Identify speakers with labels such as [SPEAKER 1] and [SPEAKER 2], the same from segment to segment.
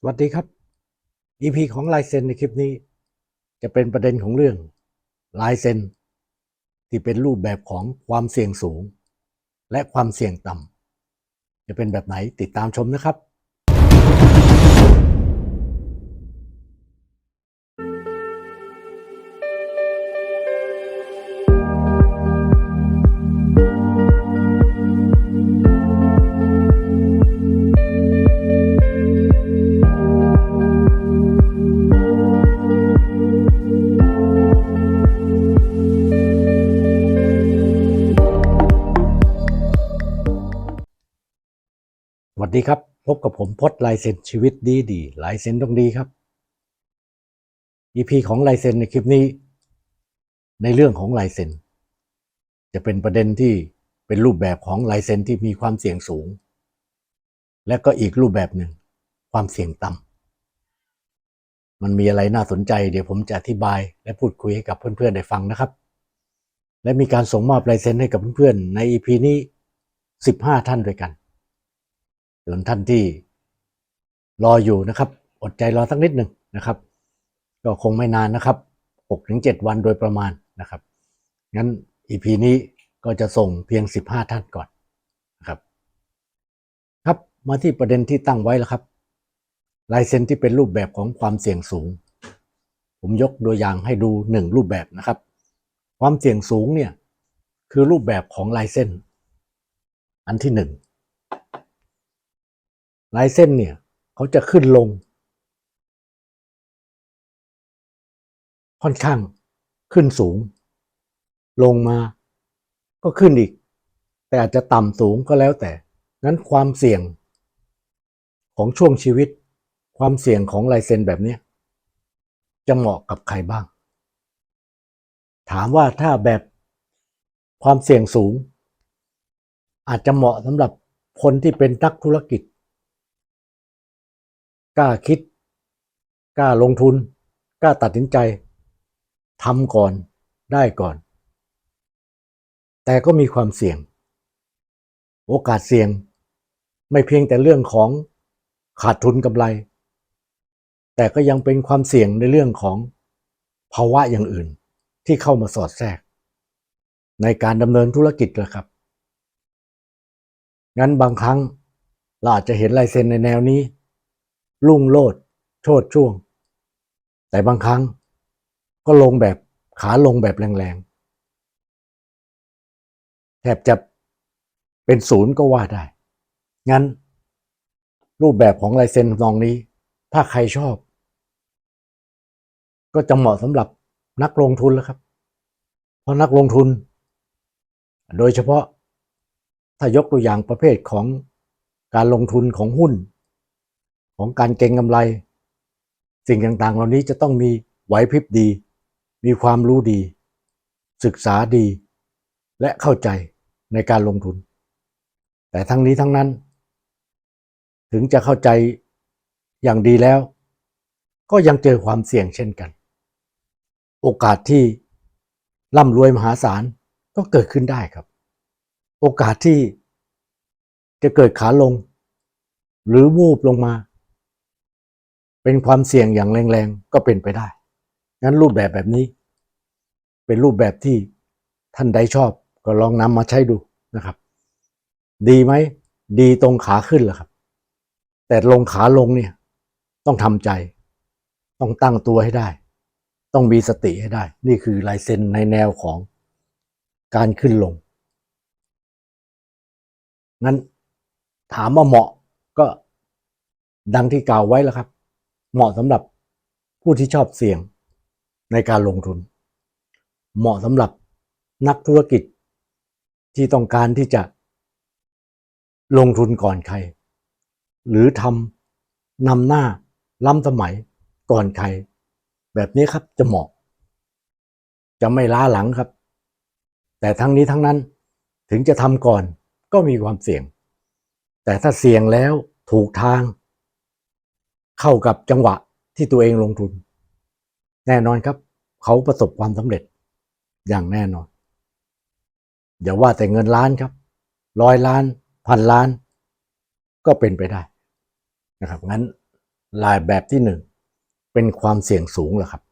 [SPEAKER 1] สวัสดีครับ EP ของลายเซ็นในคลิปนี้ จะเป็นประเด็นของเรื่องลายเซ็นที่เป็นรูปแบบของความเสี่ยงสูง และความเสี่ยงต่ำจะเป็นแบบไหนติดตามชมนะครับ วัสดีครับ พบกับผมพจน์ลายเซ็นชีวิตดีดีลายเซ็นต้องดีครับ EP ของลายเซ็นในคลิปนี้ ในเรื่องของลายเซ็นจะเป็นประเด็นที่เป็นรูปแบบของลายเซ็นที่มีความเสี่ยงสูง และก็อีกรูปแบบหนึ่งความเสี่ยงต่ำมันมีอะไรน่าสนใจ เดี๋ยวผมจะอธิบายและพูดคุยให้กับเพื่อนๆได้ฟังนะครับ และมีการส่งมอบลายเซ็นให้กับเพื่อนๆใน EP นี้ 15 ท่านด้วยกัน ส่วนท่านที่รออยู่นะครับ อดใจรอสักนิดหนึ่งนะครับ ก็คงไม่นานนะครับ6-7 วันโดยประมาณนะครับ งั้น EP นี้ก็จะส่งเพียง 15 ท่านก่อนนะครับครับมาที่ประเด็นที่ตั้งไว้แล้วครับลายเซ็นที่เป็นรูปแบบของความเสี่ยงสูง ผมยกตัวอย่างให้ดูหนึ่งรูปแบบนะครับ ความเสี่ยงสูงเนี่ยคือรูปแบบของลายเส้น อันที่หนึ่ง ลายเส้นเนี่ยเขาจะขึ้นลง ค่อนข้างขึ้นสูง ลงมาก็ขึ้นอีก แต่อาจจะต่ำสูงก็แล้วแต่ งั้นความเสี่ยงของช่วงชีวิต ความเสี่ยงของลายเซ็นแบบนี้จะเหมาะกับใครบ้าง ถามว่าถ้าแบบความเสี่ยงสูง อาจจะเหมาะสำหรับคนที่เป็นนักธุรกิจ กล้าคิด กล้าลงทุน กล้าตัดสินใจทำก่อนได้ก่อน แต่ก็มีความเสี่ยง โอกาสเสี่ยง ไม่เพียงแต่เรื่องของขาดทุนกำไร แต่ก็ยังเป็นความเสี่ยงในเรื่องของภาวะอย่างอื่นที่เข้ามาสอดแทรก ในการดำเนินธุรกิจนะครับ งั้นบางครั้งเราอาจจะเห็นลายเซ็นในแนวนี้ ลุ่งโลด โชดช่วง แต่บางครั้งก็ลงแบบขาลงแบบแรงๆ แทบจะเป็นศูนย์ก็ว่าได้ งั้น รูปแบบของลายเซ็นนองนี้ ถ้าใครชอบ ก็จะเหมาะสำหรับนักลงทุนแล้วครับ เพราะนักลงทุน โดยเฉพาะถ้ายกตัวอย่างประเภทของการลงทุนของหุ้น ของการเก็งกำไร สิ่งต่างๆ เหล่านี้จะต้องมีไหวพริบดี มีความรู้ดี ศึกษาดี และเข้าใจในการลงทุน แต่ทั้งนี้ทั้งนั้น ถึงจะเข้าใจอย่างดีแล้ว ก็ยังเจอความเสี่ยงเช่นกัน โอกาสที่ร่ำรวยมหาศาลก็เกิดขึ้นได้ครับ โอกาสที่จะเกิดขาลง หรือวูบลงมา เป็นความเสี่ยงอย่างแรงๆ ก็เป็นไปได้ งั้นรูปแบบแบบนี้ เป็นรูปแบบที่ท่านใดชอบก็ลองนำมาใช้ดูนะครับ ดีไหม ดีตรงขาขึ้นแหละครับ แต่ลงขาลงเนี่ย ต้องทำใจ ต้องตั้งตัวให้ได้ ต้องมีสติให้ได้ นี่คือลายเซ็นในแนวของการขึ้นลง งั้นถามว่าเหมาะก็ดังที่กล่าวไว้แล้วครับ เหมาะสำหรับผู้ที่ชอบเสี่ยงในการลงทุน เหมาะสำหรับนักธุรกิจที่ต้องการที่จะลงทุนก่อนใคร หรือทำนำหน้าล้ำสมัยก่อนใคร แบบนี้ครับจะเหมาะ จะไม่ล้าหลังครับ แต่ทั้งนี้ทั้งนั้นถึงจะทำก่อนก็มีความเสี่ยง แต่ถ้าเสี่ยงแล้วถูกทาง เข้ากับจังหวะที่ตัวเองลงทุน แน่นอนครับ เขาประสบความสำเร็จอย่างแน่นอน อย่าว่าแต่เงินล้านครับร้อยล้านพันล้าน ก็เป็นไปได้นะครับงั้นลายแบบที่หนึ่งเป็นความเสี่ยงสูงเหรอครับ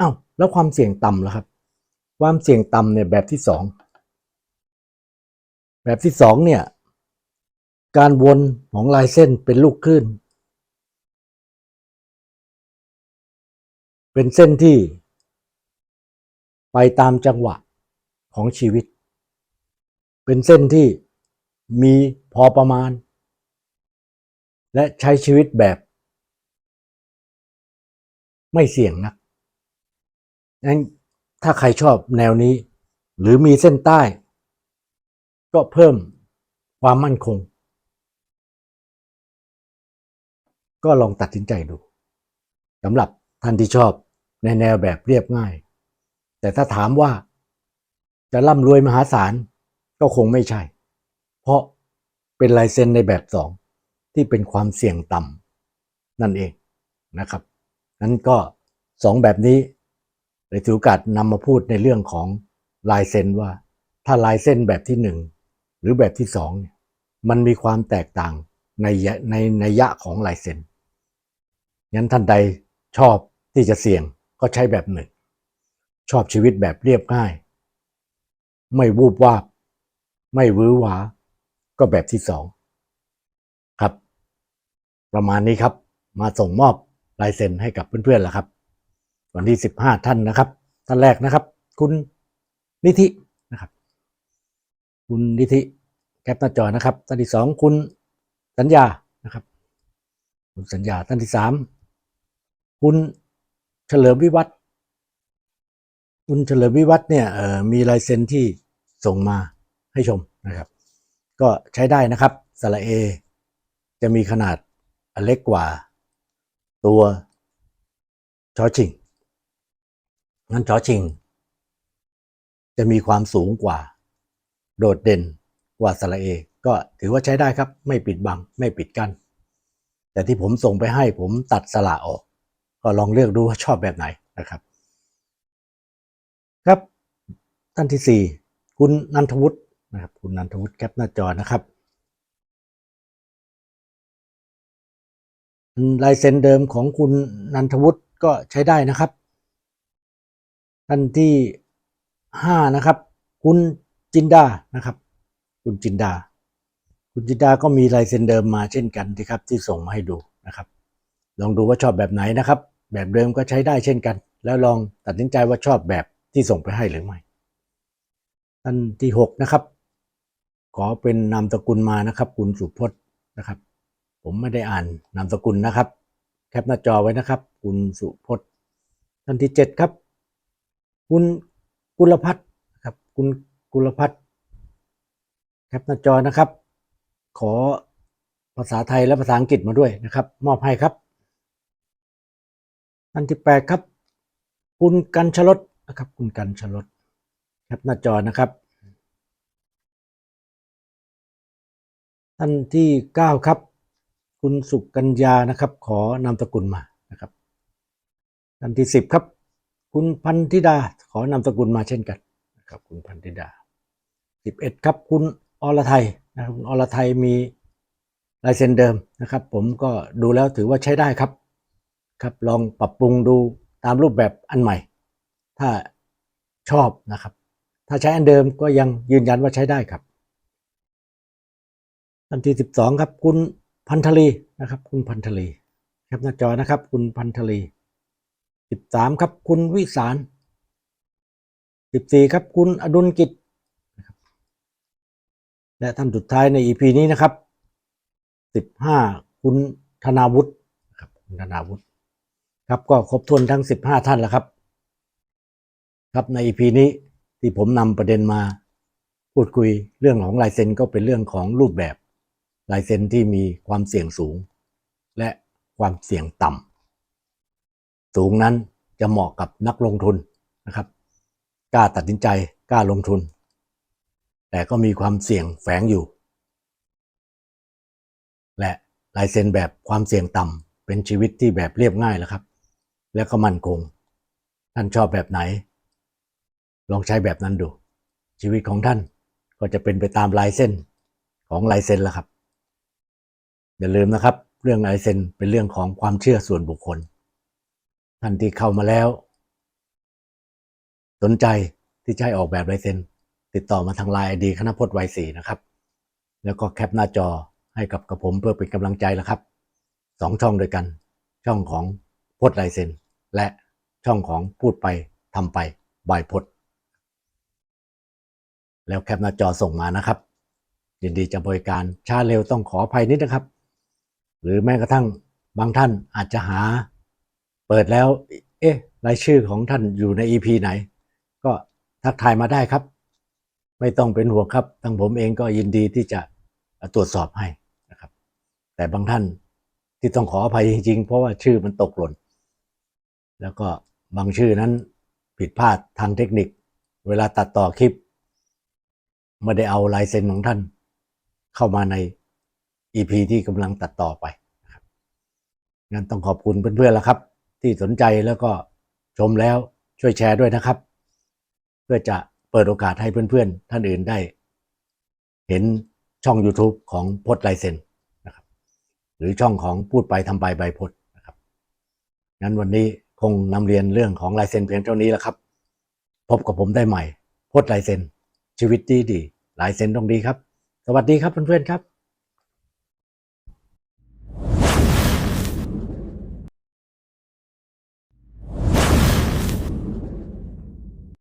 [SPEAKER 1] อ้าวแล้วความเสี่ยงต่ำล่ะครับ ความเสี่ยงต่ำเนี่ยแบบที่สองแบบที่สองเนี่ย การวนของลายเส้นเป็นลูกคลื่น เป็นเส้นที่ ไปตามจังหวะของชีวิต เป็นเส้นที่มีพอประมาณ และใช้ชีวิตแบบ ไม่เสี่ยงนักงั้นถ้าใครชอบแนวนี้ หรือมีเส้นใต้ ก็เพิ่มความมั่นคง ก็ลองตัดสินใจดูสำหรับ ท่านที่ชอบในแนวแบบเรียบง่าย แต่ถ้าถามว่าจะร่ำรวยมหาศาลก็คงไม่ใช่ เพราะเป็นลายเซ็นในแบบสองที่เป็นความเสี่ยงต่ำนั่นเองนะครับนั้นก็สองแบบนี้เลยถือโอกาสนำมาพูดในเรื่องของลายเซ็นว่า ถ้าลายเส้นแบบที่หนึ่งหรือแบบที่สองมันมีความแตกต่างในในในยะของลายเซ็นงั้นท่านใดชอบ ที่จะเสี่ยงก็ใช้แบบหนึ่ง ชอบชีวิตแบบเรียบง่าย ไม่วูบวาบ ไม่วื้อหวา ก็แบบที่สองครับ ประมาณนี้ครับมาส่งมอบลายเซ็นให้กับเพื่อนๆแล้วครับ วันที่สิบห้าท่านนะครับ ท่านแรกนะครับ คุณนิธินะครับ คุณนิธิแคปหน้าจอนะครับ ท่านที่สองคุณสัญญานะครับ คุณสัญญาท่านที่สามคุณ เฉลิมวิวัฒน์คุณเฉลิมวิวัฒน์เนี่ยมีลายเซ็นที่ส่งมาให้ชมนะครับ ก็ใช้ได้นะครับสระเอ จะมีขนาดเล็กกว่าตัวชอชิงงั้นชอชิง จะมีความสูงกว่า โดดเด่นกว่าสระเอ ก็ถือว่าใช้ได้ครับ ไม่ปิดบัง ไม่ปิดกัน้นแต่ที่ผมส่งไปให้ผมตัดสระออก ก็ลองเลือกดูว่าชอบแบบไหนนะครับ ครับท่านที่สี่คุณนันทวุฒินะครับ คุณนันทวุฒิแคปหน้าจอนะครับลายเซ็นเดิมของคุณนันทวุฒิก็ใช้ได้นะครับ ท่านที่ห้านะครับ คุณจินดานะครับ คุณจินดา คุณจินดาก็มีลายเซ็นเดิมมาเช่นกันที่ครับที่ส่งมาให้ดูนะครับ ลองดูว่าชอบแบบไหนนะครับ แบบเดิมก็ใช้ได้เช่นกัน แล้วลองตัดสินใจว่าชอบแบบที่ส่งไปให้หรือไม่ท่านที่หกนะครับ ขอเป็นนามสกุลมานะครับ คุณสุพจน์นะครับ ผมไม่ได้อ่านนามสกุลนะครับ แคปหน้าจอไว้นะครับ คุณสุพจน์ท่านที่เจ็ดครับ คุณกุลพัฒน์ครับ คุณกุลพัฒน์แคปหน้าจอนะครับ ขอภาษาไทยและภาษาอังกฤษมาด้วยนะครับ มอบให้ครับ ท่านที่แปดครับ คุณกันชลดนะครับ คุณกันชลดแคปหน้าจอนะครับ ท่านที่เก้าครับ คุณสุกัญญานะครับ ขอนามสกุลมานะครับท่านที่สิบครับ คุณพันธิดาขอนามสกุลมาเช่นกันนะครับ คุณพันธิดาสิบเอ็ดครับ คุณอรไทยนะครับคุณอรไทยมีลายเซ็นเดิมนะครับ ผมก็ดูแล้วถือว่าใช้ได้ครับ ครับลองปรับปรุงดูตามรูปแบบอันใหม่ ถ้าชอบนะครับ ถ้าใช้อันเดิมก็ยังยืนยันว่าใช้ได้ครับอันที่สิบสองครับ คุณพันธลีนะครับ คุณพันธลีแคปหน้าจอนะครับ คุณพันธลีสิบสามครับ คุณวิสารสิบสี่ครับคุณอดุลกิจและท่านสุดท้ายในอีพีนี้นะครับสิบห้าคุณธนาวุฒินะครับคุณธนาวุฒิ ครับก็ครบถ้วนทั้งสิบห้าท่านแล้วครับ ครับในอีพีนี้ที่ผมนำประเด็นมา พูดคุยเรื่องของลายเซ็นก็เป็นเรื่องของรูปแบบลายเซ็นที่มีความเสี่ยงสูง และความเสี่ยงต่ำสูงนั้นจะเหมาะกับนักลงทุนนะครับกล้าตัดสินใจกล้าลงทุน แต่ก็มีความเสี่ยงแฝงอยู่ และลายเซ็นแบบความเสี่ยงต่ำเป็นชีวิตที่แบบเรียบง่ายแล้วครับ และก็มั่นคง ท่านชอบแบบไหน ลองใช้แบบนั้นดู ชีวิตของท่านก็จะเป็นไปตามลายเส้นของลายเซ็นแล้วครับ อย่าลืมนะครับ เรื่องลายเซ็นเป็นเรื่องของความเชื่อส่วนบุคคล ท่านที่เข้ามาแล้ว สนใจที่จะให้ออกแบบลายเซ็นติดต่อมาทางไลน์ไอดีคณะพจน์วัยสี่นะครับ แล้วก็แคปหน้าจอให้กับกระผมเพื่อเป็นกำลังใจแล้วครับสองช่องด้วยกัน ช่องของพจน์ลายเซ็น และช่องของพูดไปทำไปบายพจน์แล้วแคปหน้าจอส่งมานะครับ ยินดีจะบริการช้าเร็วต้องขออภัยนิดนะครับ หรือแม้กระทั่งบางท่านอาจจะหา เปิดแล้ว เอ๊ะรายชื่อของท่านอยู่ใน EP ไหน ก็ทักทายมาได้ครับ ไม่ต้องเป็นห่วงครับทางผมเองก็ยินดีที่จะตรวจสอบให้นะครับ แต่บางท่านที่ต้องขออภัยจริงๆ เพราะว่าชื่อมันตกหล่น แล้วก็บางชื่อนั้นผิดพลาดทางเทคนิค เวลาตัดต่อคลิป ไม่ได้เอาลายเซ็นของท่าน เข้ามาใน EP ที่กำลังตัดต่อไปงั้นต้องขอบคุณเพื่อนๆแล้วครับ ที่สนใจแล้วก็ชมแล้วช่วยแชร์ด้วยนะครับ เพื่อจะเปิดโอกาสให้เพื่อนๆ ท่านอื่นได้ เห็นช่อง YouTube ของพจน์ลายเซ็นนะครับ หรือช่องของพูดไปทำไปใบพจน์นะครับงั้นวันนี้ คงนำเรียนเรื่องของลายเซ็นเพียงเท่านี้แล้วครับ พบกับผมได้ใหม่พดลายเซ็นชีวิตดีดีลายเซ็นต้องดีครับ สวัสดีครับเพื่อนๆครับ